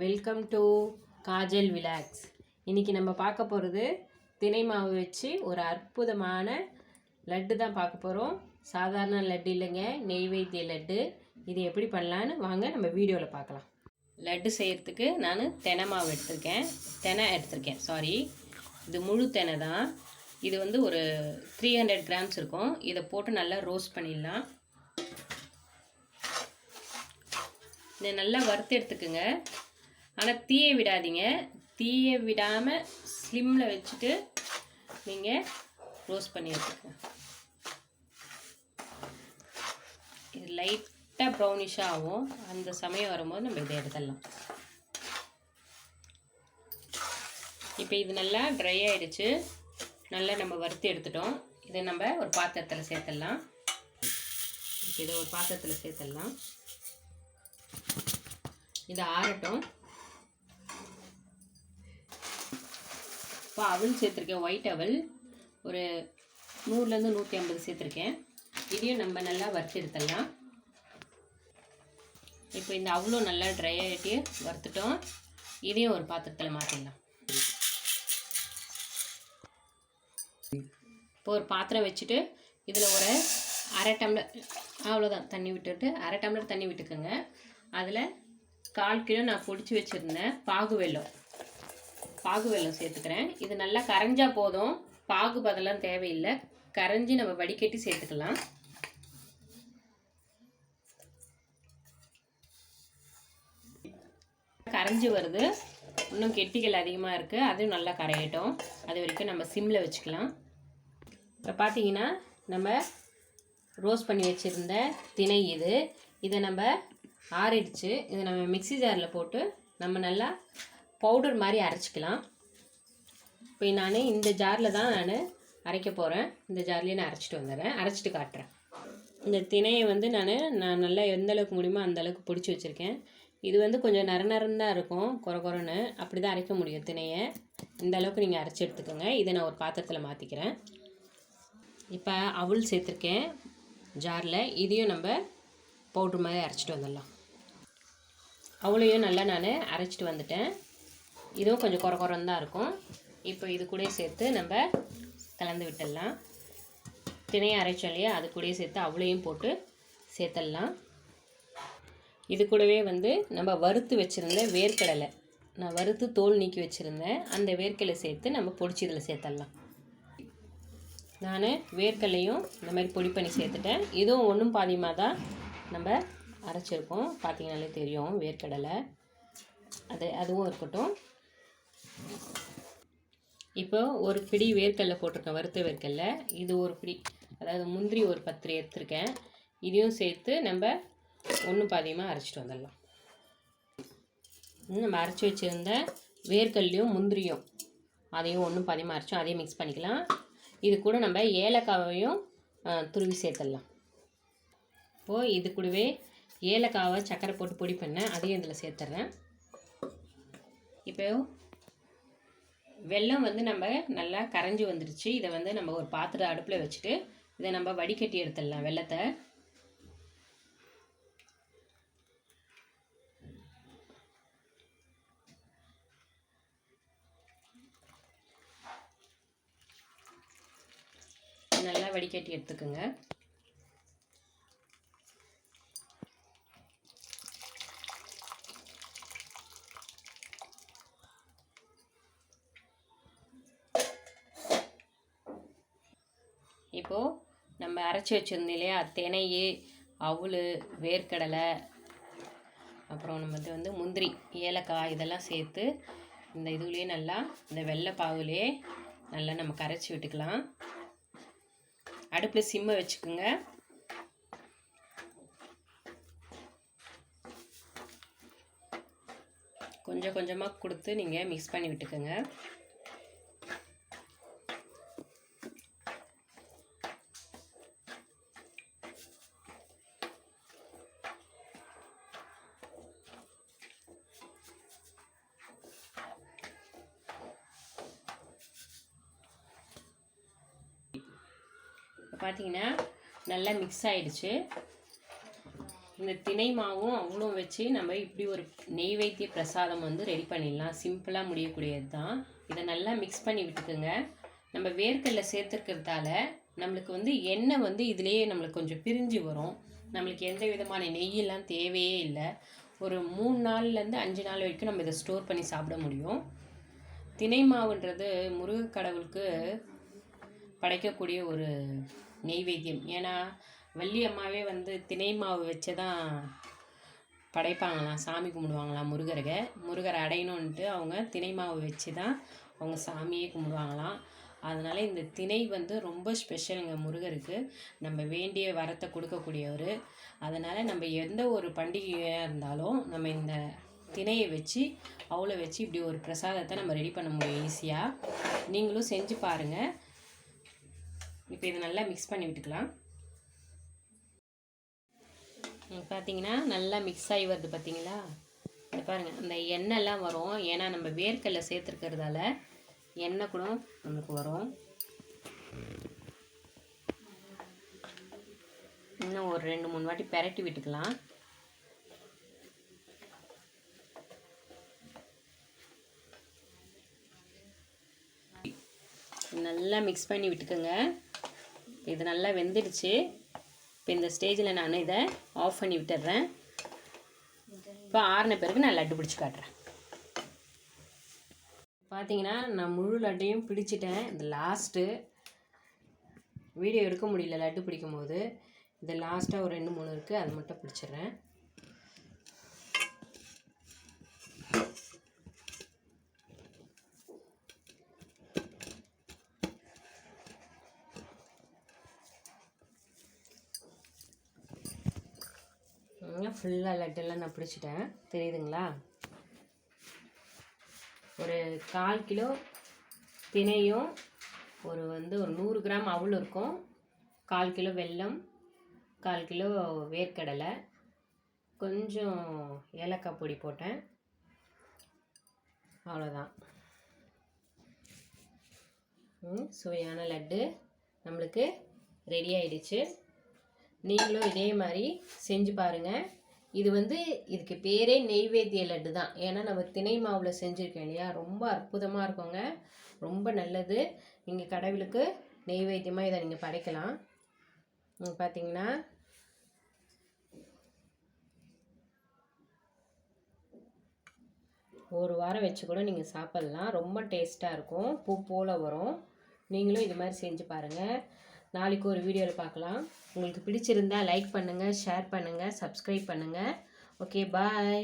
Welcome to Kajal vlogs இன்றைக்கி நம்ம பார்க்க போகிறது தினை மாவு வச்சு ஒரு அற்புதமான லட்டு தான் பார்க்க போகிறோம் சாதாரண லட்டு இல்லைங்க நெய்வேத்திய லட்டு. இது எப்படி பண்ணலான்னு வாங்க நம்ம வீடியோவில் பார்க்கலாம். லட்டு செய்கிறதுக்கு நான் தெனை மாவு எடுத்திருக்கேன். தெனை எடுத்திருக்கேன் சாரி இது முழு தெனை தான். இது வந்து ஒரு த்ரீ ஹண்ட்ரட் கிராம்ஸ் இருக்கும். இதை போட்டு நல்லா ரோஸ்ட் பண்ணிடலாம். இதை நல்லா வறுத்து எடுத்துக்குங்க. ஆனால் தீயை விடாதீங்க. தீயை விடாமல் ஸ்லிம்மில் வச்சுட்டு நீங்கள் ரோஸ்ட் பண்ணி எடுத்துக்கங்க. இது லைட்டாக ப்ரௌனிஷாக ஆகும். அந்த சமயம் வரும்போது நம்ம இதை எடுத்துடலாம். இப்போ இது நல்லா ட்ரை ஆகிடுச்சு நல்லா நம்ம வறுத்து எடுத்துட்டோம். இதை நம்ம ஒரு பாத்திரத்தில் சேர்த்துடலாம். இப்போ இதை ஒரு பாத்திரத்தில் சேர்த்துடலாம். இது ஆறட்டும். இப்போ அவல் சேர்த்துருக்கேன் ஒயிட் அவல் ஒரு நூறுலேருந்து நூற்றி ஐம்பது சேர்த்துருக்கேன். இதையும் நம்ம நல்லா வறுத்து எடுத்துடலாம். இப்போ இந்த அவ்வளோ நல்லா ட்ரை ஆகிட்டு வறுத்துட்டோம். இதையும் ஒரு பாத்திரத்தில் மாற்றிடலாம் இப்போ ஒரு பாத்திரம் வச்சுட்டு இதில் ஒரு அரை டம்ளர் அவ்வளோதான் தண்ணி விட்டுட்டு அரை டம்ளர் தண்ணி விட்டுக்கோங்க. அதில் கால் கிலோ நான் பிடிச்சி வச்சுருந்தேன் பாகு வெல்லம். பாகு வெல்லம் சேர்த்துக்கிறேன். இது நல்லா கரைஞ்சா போதும். பாகு பதெல்லாம் தேவையில்லை. கரைஞ்சி நம்ம வடிகட்டி சேர்த்துக்கலாம். கரைஞ்சி வருது. இன்னும் கெட்டிகள் அதிகமாக இருக்குது அதுவும் நல்லா கரையட்டும். அது வரைக்கும் நம்ம சிம்மில் வச்சுக்கலாம். இப்போ பார்த்தீங்கன்னா நம்ம ரோஸ்ட் பண்ணி வச்சுருந்த திணை இது. இதை நம்ம ஆறிடுச்சு. இதை நம்ம மிக்ஸி ஜாரில் போட்டு நம்ம நல்லா பவுடர் மாதிரி அரைச்சிக்கலாம். இப்போ நான் இந்த ஜாரில் தான் நான் அரைக்க போகிறேன் இந்த ஜார்லேயே நான் அரைச்சிட்டு வந்துடுறேன். அரைச்சிட்டு காட்டுறேன். இந்த திணையை வந்து நான் நான் நல்லா எந்த அளவுக்கு முடியுமோ அந்த அளவுக்கு பிடிச்சி வச்சுருக்கேன். இது வந்து கொஞ்சம் நர நரந்தான் இருக்கும் குறை குறைன்னு அப்படி தான் அரைக்க முடியும் திணையை. இந்த அளவுக்கு நீங்கள் அரைச்சி எடுத்துக்கோங்க. இதை நான் ஒரு பாத்திரத்தில் மாற்றிக்கிறேன் இப்போ அவல் சேர்த்துருக்கேன் ஜாரில். இதையும் நம்ம பவுட்ரு மாதிரி அரைச்சிட்டு வந்துடலாம். அவளையும் நல்லா நான் அரைச்சிட்டு வந்துட்டேன். இதுவும் கொஞ்சம் குறை குறைன்னு தான் இருக்கும். இப்போ இது கூட சேர்த்து நம்ம கலந்து விட்டுடலாம். திணையை அரைச்சாலையே அது கூடயே சேர்த்து அவளையும் போட்டு சேர்த்துடலாம். இது கூடவே வந்து நம்ம வறுத்து வச்சுருந்த வேர்க்கடலை நான் வறுத்து தோல் நீக்கி வச்சுருந்தேன் அந்த வேர்க்கடலை சேர்த்து நம்ம பொடிச்சு இதில் சேர்த்துடலாம். நான் வேர்க்கடலையும் இந்த மாதிரி பொடி பண்ணி சேர்த்துட்டேன். இதுவும் ஒன்றும் பாதியமாக தான் நம்ம அரைச்சிருக்கோம். பார்த்தீங்கனாலே தெரியும் வேர்க்கடலை. அது அதுவும் இருக்கட்டும். இப்போ ஒரு பிடி வேர்க்கடலை போட்டிருக்கேன் வறுத்த வேர்க்கடலை. இது ஒரு பிடி அதாவது முந்திரி ஒரு பத்து எடுத்திருக்கேன். இதையும் சேர்த்து நம்ம ஒன்று பாதியமாக அரைச்சிட்டு வந்துடலாம். நம்ம அரைச்சி வச்சுருந்த வேர்க்கல்லையும் முந்திரியும் அதையும் ஒன்றும் பாதியமாக அரைச்சோம் அதையும் மிக்ஸ் பண்ணிக்கலாம். இது கூட நம்ம ஏலக்காவையும் துருவி சேர்த்துடலாம். இப்போது இது கூடவே ஏலக்காவை சக்கரை போட்டு பொடி பண்ணேன் அதையும் இதில் சேர்த்துட்றேன் இப்போ வெல்லம் வந்து நம்ம நல்லா கரைஞ்சி வந்துடுச்சு இதை வந்து நம்ம ஒரு பாத்திரம் அடுப்பில் வச்சுட்டு இதை நம்ம வடிகட்டி எடுத்துடலாம் வெள்ளத்தை நல்லா வடிகட்டி எடுத்துக்கோங்க. இப்போது நம்ம அரைச்சி வச்சுருந்தோம் இல்லையா? தினை அவுள் வேர்க்கடலை அப்புறம் நம்ம இது வந்து முந்திரி ஏலக்காய் இதெல்லாம் சேர்த்து இந்த இதுலேயே நல்லா இந்த வெள்ளை பாவுலேயே நல்லா நம்ம கரைச்சி விட்டுக்கலாம். அடுப்பில் சிம்மை வச்சுக்கோங்க. கொஞ்சம் கொஞ்சமாக கொடுத்து நீங்கள் மிக்ஸ் பண்ணி விட்டுக்கோங்க. பார்த்தீங்கன்னா நல்லா மிக்ஸ் ஆகிடுச்சு இந்த திணை மாவும் அவ்வளோ வச்சு நம்ம இப்படி ஒரு நெய்வேத்திய பிரசாதம் வந்து ரெடி பண்ணிடலாம். சிம்பிளாக முடியக்கூடியது தான் இதை நல்லா மிக்ஸ் பண்ணி விட்டுக்குங்க. நம்ம வேர்க்கடலை சேர்த்துருக்கிறதால நம்மளுக்கு வந்து எண்ணெய் வந்து இதுலேயே நம்மளுக்கு கொஞ்சம் பிரிஞ்சு வரும். நம்மளுக்கு எந்த விதமான நெய்யெல்லாம் தேவையே இல்லை. ஒரு மூணு நாள்லேருந்து அஞ்சு நாள் வரைக்கும் நம்ம இதை ஸ்டோர் பண்ணி சாப்பிட முடியும். திணை மாவுன்றது முருகக் கடவுளுக்கு படைக்கக்கூடிய ஒரு நெய்வேத்தியம். ஏன்னா வள்ளியம்மாவே வந்து திணை மாவு வச்சு தான் படைப்பாங்களாம் சாமி கும்பிடுவாங்களாம் முருகரை. முருகரை அடையணுன்ட்டு அவங்க திணை மாவு வச்சு தான் அவங்க சாமியே கும்பிடுவாங்களாம். அதனால் இந்த திணை வந்து ரொம்ப ஸ்பெஷலுங்க முருகருக்கு. நம்ம வேண்டிய வரத்தை கொடுக்கக்கூடியவர். அதனால் நம்ம எந்த ஒரு பண்டிகையாக இருந்தாலும் நம்ம இந்த திணையை வச்சு அவளை வச்சு இப்படி ஒரு பிரசாதத்தை நம்ம ரெடி பண்ண முடியும் ஈஸியாக நீங்களும் செஞ்சு பாருங்கள் இப்போ இதை நல்லா மிக்ஸ் பண்ணி விட்டுக்கலாம். பார்த்தீங்கன்னா நல்லா மிக்ஸ் ஆகி வருது பார்த்தீங்களா இது பாருங்கள் அந்த எண்ணெய்லாம் வரும். ஏன்னா நம்ம வேர்க்கடலை சேர்த்துருக்கிறதால எண்ணெய் கூட நமக்கு வரும். இன்னும் ஒரு ரெண்டு மூணு வாட்டி பெரட்டி விட்டுக்கலாம். நல்லா மிக்ஸ் பண்ணி விட்டுக்கோங்க. இது நல்லா வெந்துடுச்சு. இப்போ இந்த ஸ்டேஜில் நான் இதை ஆஃப் பண்ணி விட்டுடுறேன் இப்போ ஆறின பிறகு நான் லட்டு பிடிச்சி காட்டுறேன். பார்த்தீங்கன்னா நான் முழு லட்டையும் பிடிச்சிட்டேன். இந்த லாஸ்ட்டு வீடியோ எடுக்க முடியல லட்டு பிடிக்கும் போது இது லாஸ்ட்டாக ஒரு ரெண்டு மூணு இருக்குது அது மட்டும் பிடிச்சிடுறேன் ஃபுல்லாக லட்டெல்லாம் நான் பிடிச்சிட்டேன். தெரியுதுங்களா? ஒரு கால் கிலோ தினையும் ஒரு வந்து ஒரு நூறு கிராம் அவல் இருக்கும். கால் கிலோ வெல்லம் கால் கிலோ வேர்க்கடலை கொஞ்சம் ஏலக்காய் பொடி போட்டேன். அவ்வளோதான் ம், சுவையான லட்டு நம்மளுக்கு ரெடி ஆயிடுச்சு. நீங்களும் இதே மாதிரி செஞ்சு பாருங்கள் இது வந்து இதுக்கு பேரே நெய்வேத்திய லட்டு தான். ஏன்னா நம்ம திணை மாவில் செஞ்சுருக்கோம் இல்லையா? ரொம்ப அற்புதமாக இருக்குங்க. ரொம்ப நல்லது. நீங்கள் கடவுளுக்கு நெய்வேத்தியமாக இதை நீங்கள் படைக்கலாம். பார்த்தீங்கன்னா ஒரு வாரம் வச்சு கூட நீங்கள் சாப்பிட்லாம். ரொம்ப டேஸ்ட்டாக இருக்கும். பூ போல் வரும். நீங்களும் இது மாதிரி செஞ்சு பாருங்கள் நாளைக்கு ஒரு வீடியோவில் பார்க்கலாம் உங்களுக்கு பிடிச்சிருந்தா லைக் பண்ணுங்கள் ஷேர் பண்ணுங்கள் சப்ஸ்கிரைப் பண்ணுங்கள் ஓகே பாய்